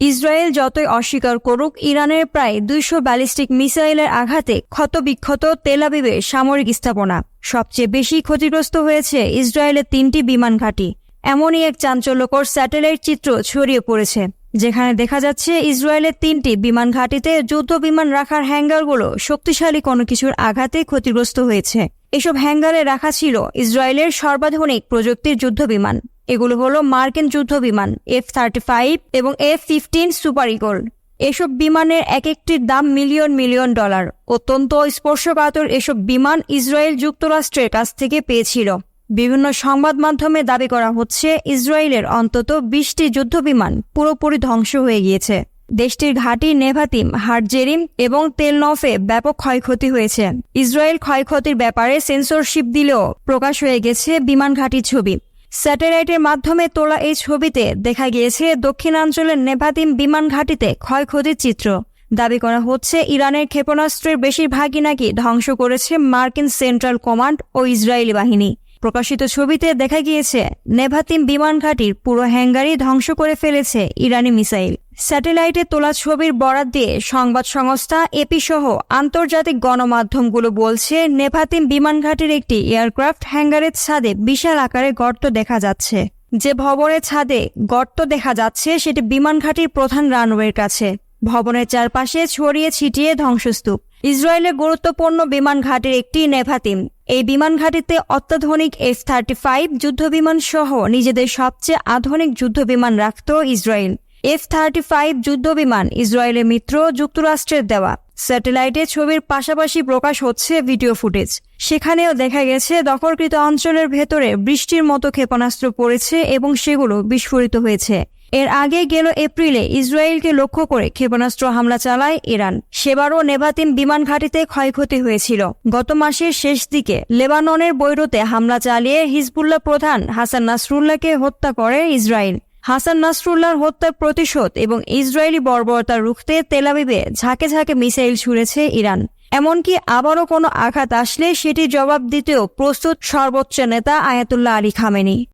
Israel যতই অস্বীকার করুক, ইরানের প্রায় দুইশো ব্যালিস্টিক মিসাইলের আঘাতে ক্ষতবিক্ষত তেলাবিবের সামরিক স্থাপনা। সবচেয়ে বেশি ক্ষতিগ্রস্ত হয়েছে ইসরায়েলের তিনটি বিমান ঘাঁটি। এমনই এক চাঞ্চল্যকর স্যাটেলাইট চিত্র ছড়িয়ে পড়েছে, যেখানে দেখা যাচ্ছে ইসরায়েলের তিনটি বিমান ঘাঁটিতে যুদ্ধ বিমান রাখার হ্যাঙ্গারগুলো শক্তিশালী কোনো কিছুর আঘাতে ক্ষতিগ্রস্ত হয়েছে। এসব হ্যাঙ্গারে রাখা ছিল ইসরায়েলের সর্বাধুনিক প্রযুক্তির যুদ্ধ বিমান। এগুলো হলো মার্কিন যুদ্ধ বিমান এফ থার্টি ফাইভ এবং এফ ফিফটিন সুপার ইগল এসব বিমানের এক একটির দাম মিলিয়ন মিলিয়ন ডলার। অত্যন্ত স্পর্শকাতর এসব বিমান ইসরায়েল যুক্তরাষ্ট্রের কাছ থেকে পেয়েছিল। বিভিন্ন সংবাদ মাধ্যমে দাবি করা হচ্ছে, ইসরায়েলের অন্তত বিশটি যুদ্ধবিমান পুরোপুরি ধ্বংস হয়ে গিয়েছে। দেশটির ঘাঁটি নেভাতিম হাটজেরিম এবং তেলনফে ব্যাপক ক্ষয়ক্ষতি হয়েছে। ইসরায়েল ক্ষয়ক্ষতির ব্যাপারে সেন্সরশিপ দিলেও প্রকাশ হয়ে গেছে বিমান ঘাঁটির ছবি। স্যাটেলাইটের মাধ্যমে তোলা এই ছবিতে দেখা গিয়েছে দক্ষিণাঞ্চলের নেভাদিম বিমান ঘাটিতে ক্ষয়ক্ষতির চিত্র। দাবি করা হচ্ছে, ইরানের ক্ষেপণাস্ত্রের বেশিরভাগই নাকি ধ্বংস করেছে মার্কিন সেন্ট্রাল কমান্ড ও ইসরায়েলি বাহিনী। প্রকাশিত ছবিতে দেখা গিয়েছে নেভাতিম বিমান ঘাটির পুরো হ্যাঙ্গারি ধ্বংস করে ফেলেছে ইরানি মিসাইল। স্যাটেলাইটে তোলা ছবির বরাত দিয়ে সংবাদ সংস্থা এপি সহ আন্তর্জাতিক গণমাধ্যমগুলো বলছে, নেভাতিম বিমান ঘাঁটির একটি এয়ারক্রাফট হ্যাঙ্গারের ছাদে বিশাল আকারে গর্ত দেখা যাচ্ছে। যে ভবনের ছাদে গর্ত দেখা যাচ্ছে, সেটি বিমান ঘাঁটির প্রধান রানওয়ের কাছে। ভবনের চারপাশে ছড়িয়ে ছিটিয়ে ধ্বংসস্তূপ। ইসরায়েলের গুরুত্বপূর্ণ বিমান ঘাটির একটি নেভাতিম। এই বিমান ঘাটিতে অত্যাধুনিক এফ থার্টি ফাইভ যুদ্ধবিমান সহ নিজেদের সবচেয়ে আধুনিক যুদ্ধবিমান রাখত ইসরায়েল। এফ থার্টি ফাইভ যুদ্ধবিমান ইসরায়েলের মিত্র যুক্তরাষ্ট্রের দেওয়া স্যাটেলাইটে ছবির পাশাপাশি প্রকাশ হচ্ছে ভিডিও ফুটেজ। সেখানেও দেখা গেছে, দখলকৃত অঞ্চলের ভেতরে বৃষ্টির মতো ক্ষেপণাস্ত্র পড়েছে এবং সেগুলো বিস্ফোরিত হয়েছে। এর আগে গেল এপ্রিলে ইসরায়েলকে লক্ষ্য করে ক্ষেপণাস্ত্র হামলা চালায় ইরান। সেবারও নেভাতিম বিমান ঘাঁটিতে ক্ষয়ক্ষতি হয়েছিল। গত মাসের শেষ দিকে লেবাননের বৈরুতে হামলা চালিয়ে হিজবুল্লাহ প্রধান হাসান নাসরুল্লাহকে হত্যা করে ইসরায়েল। হাসান নাসরুল্লাহর হত্যার প্রতিশোধ এবং ইসরায়েলি বর্বরতা রুখতে তেলাবিবে ঝাঁকে ঝাঁকে মিসাইল ছুড়েছে ইরান। এমনকি আবারও কোনো আঘাত আসলে সেটি জবাব দিতেও প্রস্তুত সর্বোচ্চ নেতা আয়াতুল্লাহ আলী খামেনি।